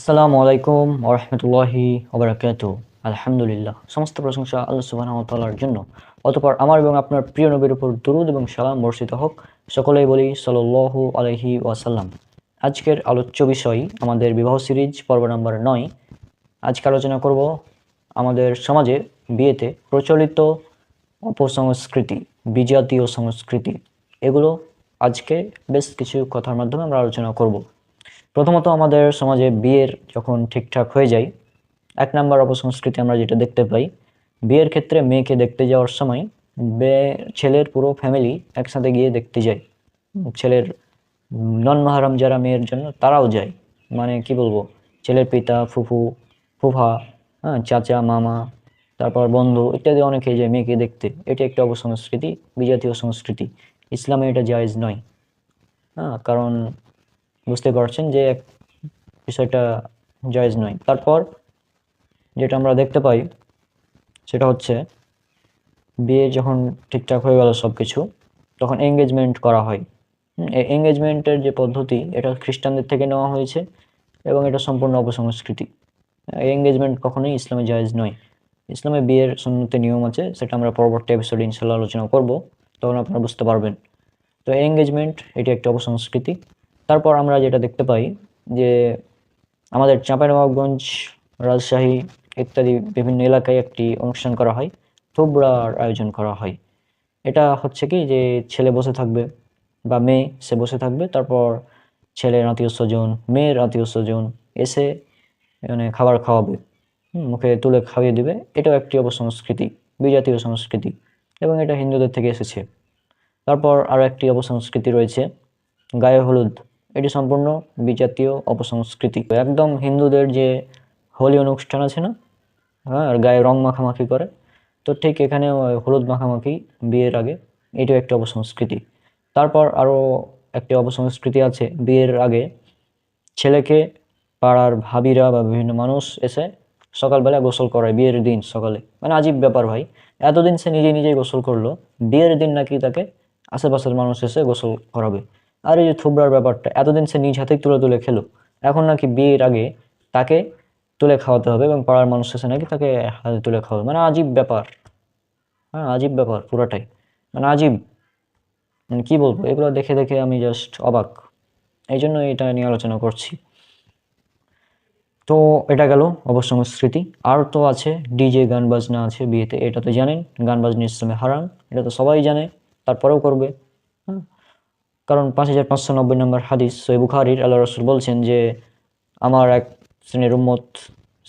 আসসালামু আলাইকুম ওরহমতুল্লাহি ওবরাকাতু আলহামদুলিল্লাহ। সমস্ত প্রশংসা আল্লাহ ওয়া জন্য। অতপর আমার এবং আপনার প্রিয় নবীর উপর দুরুদ এবং সালাম বর্ষিত হোক। সকলেই বলি সাল্লাল্লাহু আলাইহি ওয়াসাল্লাম। আজকের আলোচ্য বিষয় আমাদের বিবাহ সিরিজ, পর্ব নম্বর নয়। আজকে আলোচনা করব আমাদের সমাজে বিয়েতে প্রচলিত অপসংস্কৃতি, বিজাতীয় সংস্কৃতি। এগুলো আজকে বেশ কিছু কথার মাধ্যমে আমরা আলোচনা করব। প্রথমত আমাদের সমাজে বিয়ের যখন ঠিকঠাক হয়ে যায়, এক নম্বর অপসংস্কৃতি আমরা যেটা দেখতে পাই, বিয়ের ক্ষেত্রে মেয়েকে দেখতে যাওয়ার সময় ছেলের পুরো ফ্যামিলি একসাথে গিয়ে দেখতে যায়। ছেলের নন মাহারাম যারা মেয়ের জন্য তারাও যায়। মানে কি বলব, ছেলের পিতা, ফুফু, ফুফা হ্যাঁ চাচা, মামা, তারপর বন্ধু ইত্যাদি অনেকেই যায় মেয়েকে দেখতে। এটি একটা অপসংস্কৃতি, বিজাতীয় সংস্কৃতি। ইসলামে এটা জায়েজ নয়। হ্যাঁ কারণ বুঝতে পারছেন যে বিষয়টা জায়েজ নয়। তারপর যেটা আমরা দেখতে পাই, সেটা হচ্ছে বিয়ে যখন ঠিকঠাক হয়ে গেল সব কিছু তখন এঙ্গেজমেন্ট করা হয়। এই এঙ্গেজমেন্টের যে পদ্ধতি, এটা খ্রিস্টানদের থেকে নেওয়া হয়েছে এবং এটা সম্পূর্ণ অপসংস্কৃতি। এঙ্গেজমেন্ট কখনোই ইসলামে জায়েজ নয়। ইসলামে বিয়ের সুন্নতে নিয়ম আছে, সেটা আমরা পরবর্তী এপিসোডে ইনশাল্লাহ আলোচনা করব, তখন আপনারা বুঝতে পারবেন। তো এঙ্গেজমেন্ট এটি একটি অপসংস্কৃতি। তারপর আমরা যেটা দেখতে পাই যে আমাদের চাঁপাইনবাবগঞ্জ, রাজশাহী ইত্যাদি বিভিন্ন এলাকায় একটি অনুষ্ঠান করা হয়, থুবড়ার আয়োজন করা হয়। এটা হচ্ছে কি যে ছেলে বসে থাকবে বা মেয়ে সে বসে থাকবে, তারপর ছেলের আত্মীয় স্বজন, মেয়ের আত্মীয় স্বজন এসে মানে খাবার খাওয়াবে মুখে তুলে খাইয়ে দিবে। এটাও একটি অপসংস্কৃতি, বিজাতীয় সংস্কৃতি এবং এটা হিন্দুদের থেকে এসেছে। তারপর আরও একটি অপসংস্কৃতি রয়েছে, গায়ে হলুদ। এটি সম্পূর্ণ বিজাতীয় অপসংস্কৃতি। একদম হিন্দুদের যে হোলি অনুষ্ঠান আছে না হ্যাঁ আর গায়ে রং মাখামাখি করে, তো ঠিক এখানে হলুদ মাখামাখি বিয়ের আগে এটাও একটি অপসংস্কৃতি। তারপর আরও একটি অপসংস্কৃতি আছে বিয়ের আগে। ছেলেকে পাড়ার ভাবিরা বা বিভিন্ন মানুষ এসে সকালবেলা গোসল করায়, বিয়ের দিন সকালে। মানে আজীব ব্যাপার ভাই, এতদিন সে নিজে নিজেই গোসল করল, বিয়ের দিন নাকি তাকে আশেপাশের মানুষ এসে গোসল করাবে। আর এই যে থুবড়ার ব্যাপারটা, এতদিন সে নিজ হাতেই তুলে তুলে খেলো। এখন নাকি বিয়ের আগে তাকে তুলে খাওয়াতে হবে এবং পাড়ার মানুষ এসে নাকি তাকে হাতে তুলে খাওয়াবে। মানে আজীব ব্যাপার। হ্যাঁ আজীব ব্যাপার পুরাটাই। মানে আজীব। মানে কী বলব, এগুলো দেখে দেখে আমি জাস্ট অবাক। এই জন্য এটা নিয়ে আলোচনা করছি। তো এটা গেল অবসংস্কৃতি আর তো আছে, ডিজে, গান বাজনা আছে বিয়েতে, এটা তো জানেন। গান বাজনা ইসলামে হারাম এটা তো সবাই জানে, তারপরেও করবে। হ্যাঁ কারণ পাঁচ হাজার পাঁচশো নব্বই নম্বর হাদিস সই বুখারির, আল্লাহ রসুল বলছেন যে, আমার এক শ্রেণির উম্মত,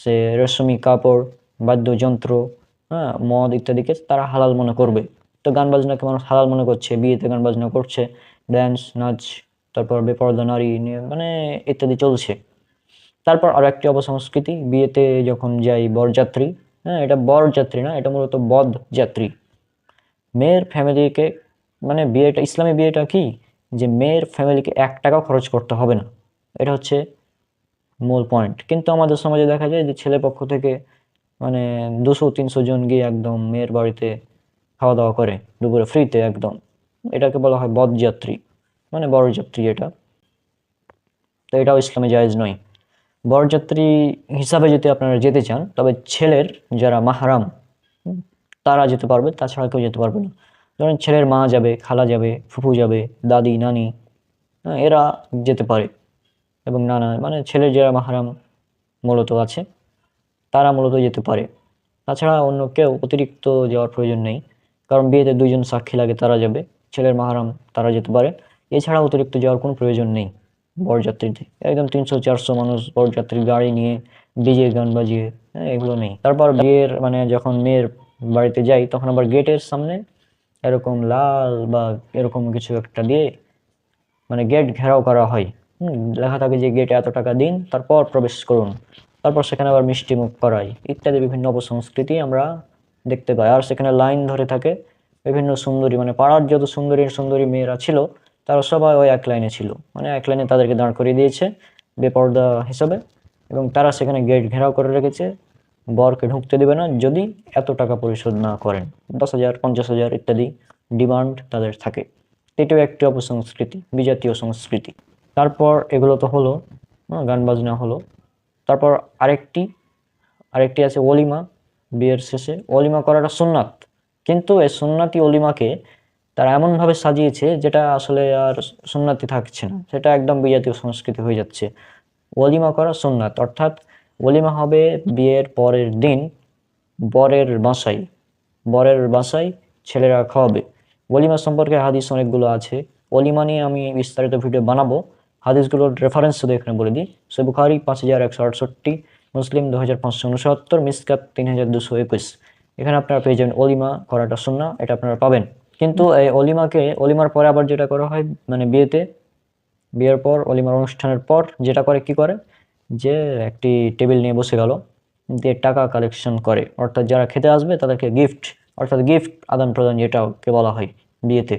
সে রেশমি কাপড়, বাদ্যযন্ত্র হ্যাঁ মদ ইত্যাদিকে তারা হালাল মনে করবে। তো গান বাজনাকে মানুষ হালাল মনে করছে, বিয়েতে গান বাজনা করছে ড্যান্স নাচ, তারপর বেপরদা নারী নিয়ে মানে ইত্যাদি চলছে। তারপর আরও একটি অপসংস্কৃতি, বিয়েতে যখন যাই বরযাত্রী হ্যাঁ এটা বরযাত্রী না, এটা মূলত বদ যাত্রী মেয়ের ফ্যামিলিকে মানে বিয়েটা, ইসলামী বিয়েটা কি? যে মেয়ের ফ্যামিলিকে এক টাকাও খরচ করতে হবে না। এটা হচ্ছে মূল পয়েন্ট কিন্তু আমাদের সমাজে দেখা যায় যে ছেলে পক্ষ থেকে মানে দুশো, তিনশো জন গিয়ে একদম মেয়ের বাড়িতে খাওয়া দাওয়া করে, দুপুরে ফ্রিতে একদম। এটাকে বলা হয় বদযাত্রী মানে বরযাত্রী এটা। তো এটাও ইসলামে জায়েজ নয়। বরযাত্রী হিসাবে যদি আপনারা যেতে চান, তবে ছেলের যারা মাহারাম, তারা যেতে পারবে, তাছাড়া কেউ যেতে পারবে না। ধরেন ছেলের মা যাবে খালা যাবে ফুফু যাবে দাদি নানি হ্যাঁ, এরা যেতে পারে। এবং নানা মানে ছেলের যারা মাহারাম মূলত আছে তারা মূলত যেতে পারে। তাছাড়া অন্য কেউ অতিরিক্ত যাওয়ার প্রয়োজন নেই। কারণ বিয়েতে দুইজন সাক্ষী লাগে তারা যাবে। ছেলের মাহারাম তারা যেতে পারে। এছাড়া অতিরিক্ত যাওয়ার কোনো প্রয়োজন নেই বরযাত্রীতে। একদম তিনশো চারশো মানুষ বরযাত্রীর গাড়ি নিয়ে ডিজে গান বাজিয়ে হ্যাঁ, এগুলো নেই। তারপর বিয়ের মানে যখন মেয়ের বাড়িতে যাই তখন আবার গেটের সামনে এরকম লাল বা এরকম কিছু একটা দিয়ে মানে গেট ঘেরাও করা হয়। লেখা থাকে যে গেটে এত টাকা দিন, তারপর প্রবেশ করুন। তারপর সেখানে আবার মিষ্টি মুখ করাই। ইত্যাদি বিভিন্ন অপসংস্কৃতি আমরা দেখতে পাই। আর সেখানে লাইন ধরে থাকে বিভিন্ন সুন্দরী মানে পাড়ার যত সুন্দরী সুন্দরী মেয়েরা ছিল, তারা সবাই ওই এক লাইনে ছিল। মানে এক লাইনে তাদেরকে দাঁড় করিয়ে দিয়েছে বেপর্দা হিসাবে। এবং তারা সেখানে গেট ঘেরাও করে রেখেছে। বরকে ঢুকতে দেবে না যদি এত টাকা পরিশোধ না করেন। দশ হাজার পঞ্চাশ হাজার ইত্যাদি ডিমান্ড তাদের থাকে। এটাও একটি অপসংস্কৃতি বিজাতীয় সংস্কৃতি। তারপর এগুলো তো হলো হ্যাঁ, গান বাজনা হলো। তারপর আরেকটি আরেকটি আছে অলিমা বিয়ের শেষে। অলিমা করাটা সুন্নাত। কিন্তু এই সুন্নাতি অলিমাকে তারা এমনভাবে সাজিয়েছে যেটা আসলে আর সুন্নাতি থাকছে না। সেটা একদম বিজাতীয় সংস্কৃতি হয়ে যাচ্ছে। অলিমা করা সুন্নাত। অর্থাৎ অলিমা হবে বিয়ের পরের দিন বরের বাসায়। বরের বাসায় ছেলেরা খাওয়াবে। অলিমা সম্পর্কে হাদিস অনেকগুলো আছে। অলিমা নিয়ে আমি বিস্তারিত ভিডিও বানাবো। হাদিসগুলোর রেফারেন্স শুধু এখানে বলে দিই। সে বুখারি পাঁচ হাজার একশো আটষট্টি, মুসলিম দু হাজার পাঁচশো উনসত্তর, মিসকাত তিন হাজার দুশো একুশ। এখানে আপনারা পেয়ে যাবেন অলিমা করাটা সুন্না এটা আপনারা পাবেন। কিন্তু এই অলিমাকে অলিমার পরে আবার যেটা করা হয় মানে বিয়েতে, বিয়ের পর অলিমার অনুষ্ঠানের পর, যেটা করে, কি করে? যে একটি টেবিল নিয়ে বসে গেল, দিয়ে টাকা কালেকশন করে। অর্থাৎ যারা খেতে আসবে তাদেরকে গিফট অর্থাৎ গিফট আদান প্রদান যেটাকে বলা হয় বিয়েতে।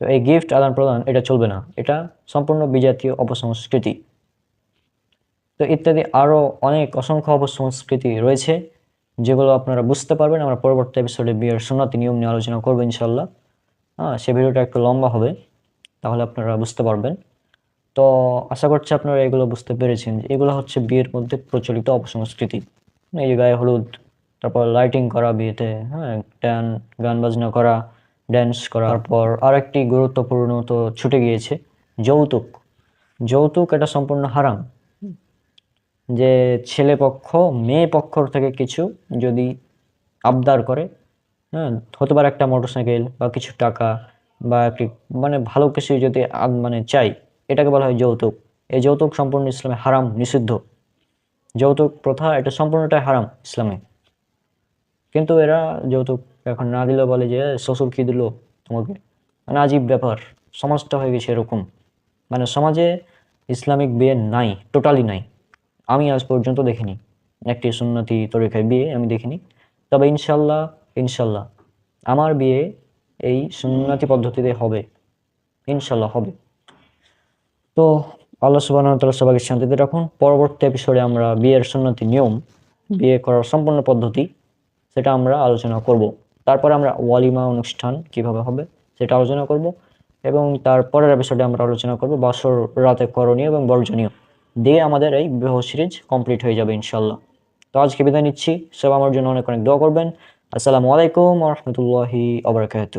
তো এই গিফট আদান প্রদান এটা চলবে না। এটা সম্পূর্ণ বিজাতীয় অপসংস্কৃতি। তো ইত্যাদি আরও অনেক অসংখ্য অপসংস্কৃতি রয়েছে, যেগুলো আপনারা বুঝতে পারবেন। আমরা পরবর্তী এপিসোডে বিয়ের সুন্নতি নিয়ম নিয়ে আলোচনা করব ইনশাল্লাহ হ্যাঁ সে ভিডিওটা একটু লম্বা হবে, তাহলে আপনারা বুঝতে পারবেন। তো আশা করছি আপনারা এগুলো বুঝতে পেরেছেন। এগুলো হচ্ছে বিয়ের মধ্যে প্রচলিত অপসংস্কৃতি। এই গায়ে হলুদ, তারপর লাইটিং করা বিয়েতে হ্যাঁ গান গান বাজনা করা ড্যান্স করা তারপর আরেকটি গুরুত্বপূর্ণ তো ছুটে গিয়েছে, যৌতুক। যৌতুক এটা সম্পূর্ণ হারাম। যে ছেলে পক্ষ, মেয়ে পক্ষর থেকে কিছু যদি আবদার করে হ্যাঁ হতে পারে একটা মোটরসাইকেল বা কিছু টাকা বা একটি মানে ভালো কিছু যদি মানে চাই এটাকে বলা হয় যৌতুক। এই যৌতুক সম্পূর্ণ ইসলামে হারাম, নিষিদ্ধ। যৌতুক প্রথা, এটা সম্পূর্ণটাই হারাম ইসলামে। কিন্তু এরা যৌতুক এখন না দিলেও বলে যে, শ্বশুর কি দিল তোমাকে? মানে আজীব ব্যাপার। সমাজটা হয়ে গেছে এরকম। মানে সমাজে ইসলামিক বিয়ে নাই, টোটালি নাই। আমি আজ পর্যন্ত দেখিনি। একটি সুন্নতি তরিকায় বিয়ে আমি দেখিনি। তবে ইনশাল্লাহ ইনশাল্লাহ আমার বিয়ে এই সুন্নতি পদ্ধতিতে হবে। ইনশাল্লাহ হবে। তো আল্লাহ সুবাহ সবাইকে শান্তিতে রাখুন। পরবর্তী এপিসোডে আমরা বিয়ের সুন্নতি নিয়ম, বিয়ে করার সম্পূর্ণ পদ্ধতি, সেটা আমরা আলোচনা করব। তারপরে আমরা ওয়ালিমা অনুষ্ঠান কীভাবে হবে, সেটা আলোচনা করব। এবং তারপরের এপিসোডে আমরা আলোচনা করব বাসর রাতে করণীয় এবং বর্জনীয়। দিয়ে আমাদের এই বিবাহ সিরিজ কমপ্লিট হয়ে যাবে ইনশাল্লাহ তো আজকে বিদায় নিচ্ছি। সব আমার জন্য অনেক অনেক দোয়া করবেন। আসসালামু আলাইকুম রহমতুল্লাহি আবরকাত